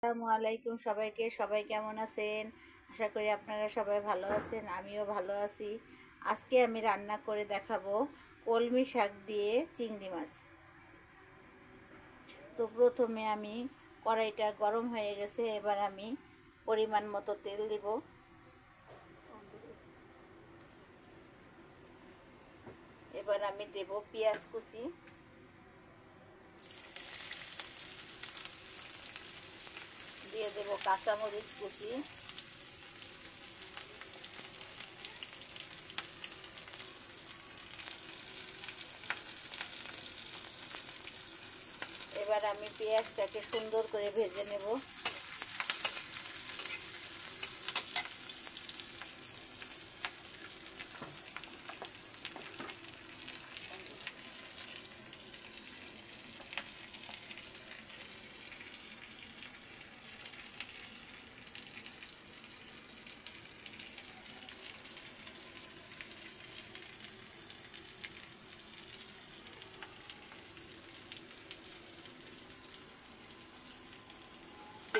আসসালামু আলাইকুম সবাইকে। সবাই কেমন আছেন? আশা করি আপনারা সবাই ভালো আছেন, আমিও ভালো আছি। আজকে আমি রান্না করে দেখাবো কলমি শাক দিয়ে চিংড়ি মাছ। তো প্রথমে আমি কড়াইটা গরম হয়ে গেছে, এবার আমি পরিমাণ মতো তেল দিব। এবার আমি দেব পেঁয়াজ কুচি। দিয়ে দেবো কাঁচামরিচ কুচি। এবার আমি পেঁয়াজটাকে সুন্দর করে ভেজে নেব।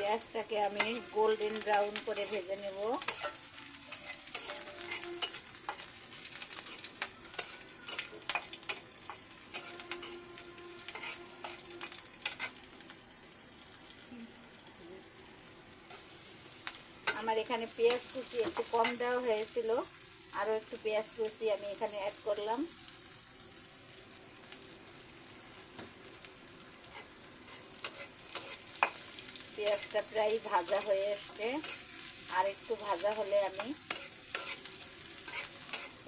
পেঁয়াজটাকে আমি গোল্ডেন ব্রাউন করে ভেজে নেব। আমার এখানে পেঁয়াজ কুচি একটু কম দেওয়া হয়েছিল, আরও একটু পেঁয়াজ কুচি আমি এখানে অ্যাড করলাম। পেঁয়াজটা প্রায় ভাজা হয়ে এসছে। আর একটু ভাজা হলে আমি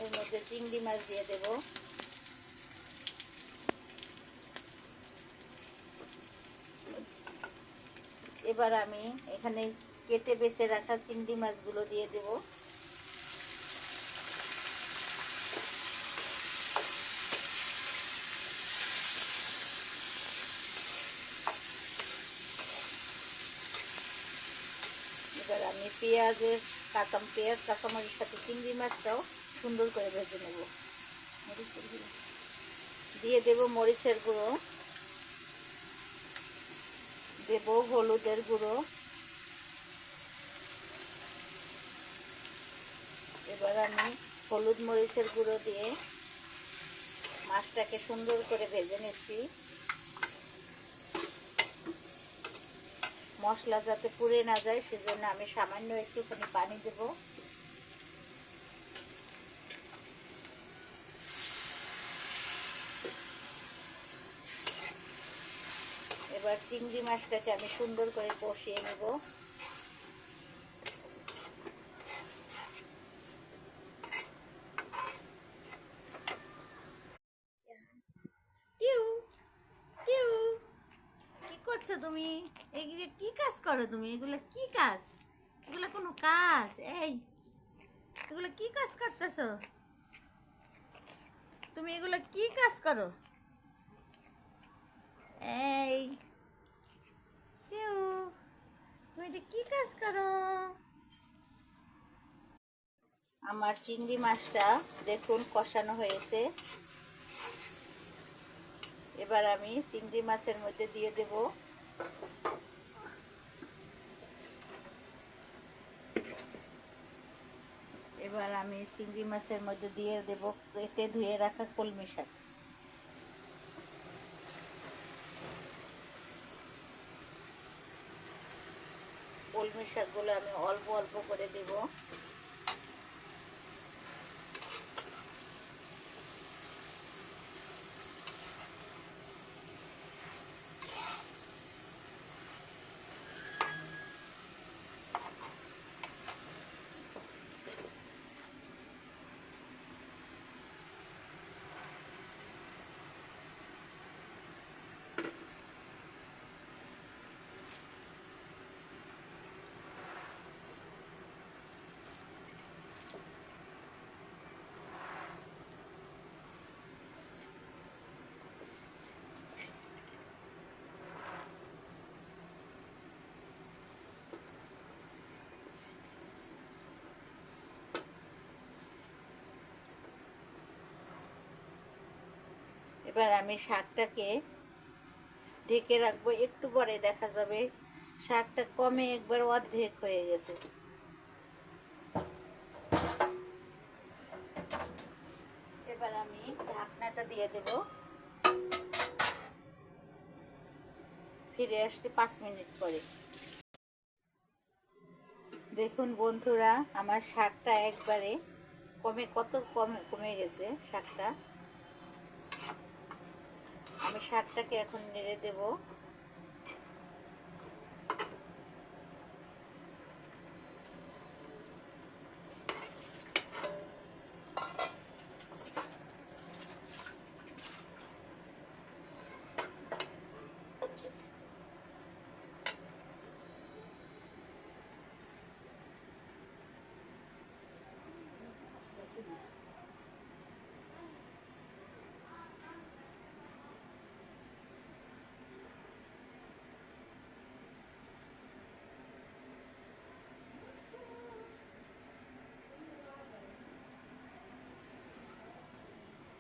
এর মধ্যে চিংড়ি মাছ দিয়ে দেব। এবার আমি এখানে কেটে বেছে রাখা চিংড়ি মাছগুলো দিয়ে দেব। এবার আমি পেঁয়াজের কাঁচা পেঁয়াজ, কাঁচামরিচ সাথে চিংড়ি মাছটাও সুন্দর করে ভেজে নেব। দিয়ে দেব মরিচের গুঁড়ো। দেব হলুদের গুঁড়ো। এবার আমি হলুদ মরিচের গুঁড়ো দিয়ে মাছটাকে সুন্দর করে ভেজে নিচ্ছি। মশলা যাতে পুড়ে না যায়, সেজন্য আমি সামান্য একটুখানি পানি দেব। এবার চিংড়ি মাছটাকে আমি সুন্দর করে কষিয়ে নেব। করছ তুমি এগুলো কি কাজ করো তুমি? এগুলো কি কাজ? এগুলো কোনো কাজ? এই, এগুলো কি কাজ করতেছো? তুমি এগুলো কি কাজ করো? এই তুমি এটা কি কাজ করো? আমার চিংড়ি মাছটা দেখুন কষানো হয়েছে। এবার আমি চিংড়ি মাছের মধ্যে দিয়ে দেব। এবার আমি চিংড়ি মাছের মধ্যে দিয়ে দেব কেটে ধুয়ে রাখা কলমি শাক। কলমি শাকগুলো আমি অল্প অল্প করে দেব। এবার আমি শাকটাকে ঢেকে রাখব, একটু পরে দেখা যাবে। শাকটা কমে একবার অর্ধেক হয়ে গেছে। এবার আমি ঢাকনাটা দিয়ে দেব। ফিরে আসছি পাঁচ মিনিট পরে। দেখুন বন্ধুরা, আমার শাকটা একবারে কমে, কত কমে কমে গেছে শাকটা। আমি শাকটাকে এখন নেড়ে দেব।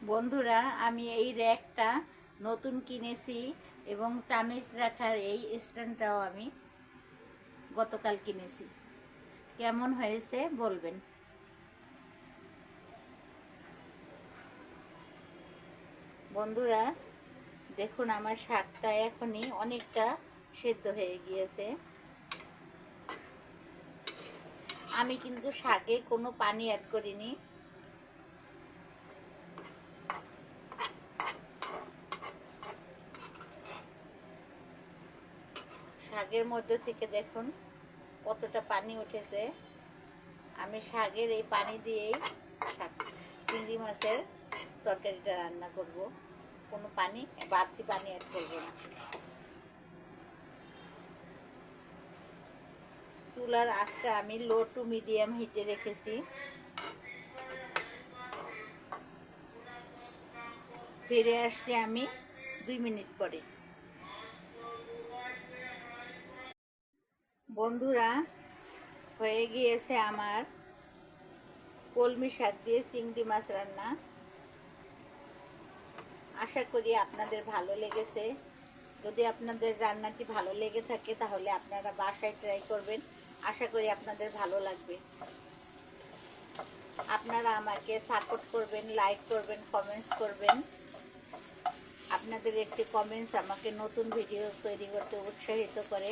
বন্ধুরা, আমি এই র্যাকটা নতুন কিনেছি এবং চামিচ রাখার এই স্ট্যান্ডটাও আমি গতকাল কিনেছি। কেমন হয়েছে বলবেন? বন্ধুরা, দেখুন আমার শাকটা এখনই অনেকটা সেদ্ধ হয়ে গিয়েছে। আমি কিন্তু শাকে কোনো পানি অ্যাড করিনি। শাকের মধ্যে থেকে দেখুন কতটা পানি উঠেছে। আমি শাকের এই পানি দিয়েই শাক, চিংড়ি মাছের তরকারিটা রান্না করব। কোনো পানি, বাড়তি পানি অ্যাড করব না। চুলার আঁচটা আমি লো টু মিডিয়াম হিটে রেখেছি। ফিরে আসছি আমি দুই মিনিট পরে। বন্ধুরা, হয়ে গিয়েছে আমার কলমি শাক দিয়ে চিংড়ি মাছ রান্না। আশা করি আপনাদের ভালো লেগেছে। যদি আপনাদের রান্নাটি ভালো লেগে থাকে, তাহলে আপনারা বাসায় ট্রাই করবেন। আশা করি আপনাদের ভালো লাগবে। আপনারা আমাকে সাপোর্ট করবেন লাইক করবেন কমেন্টস করবেন। আপনাদের একটি কমেন্টস আমাকে নতুন ভিডিও তৈরি করতে উৎসাহিত করে।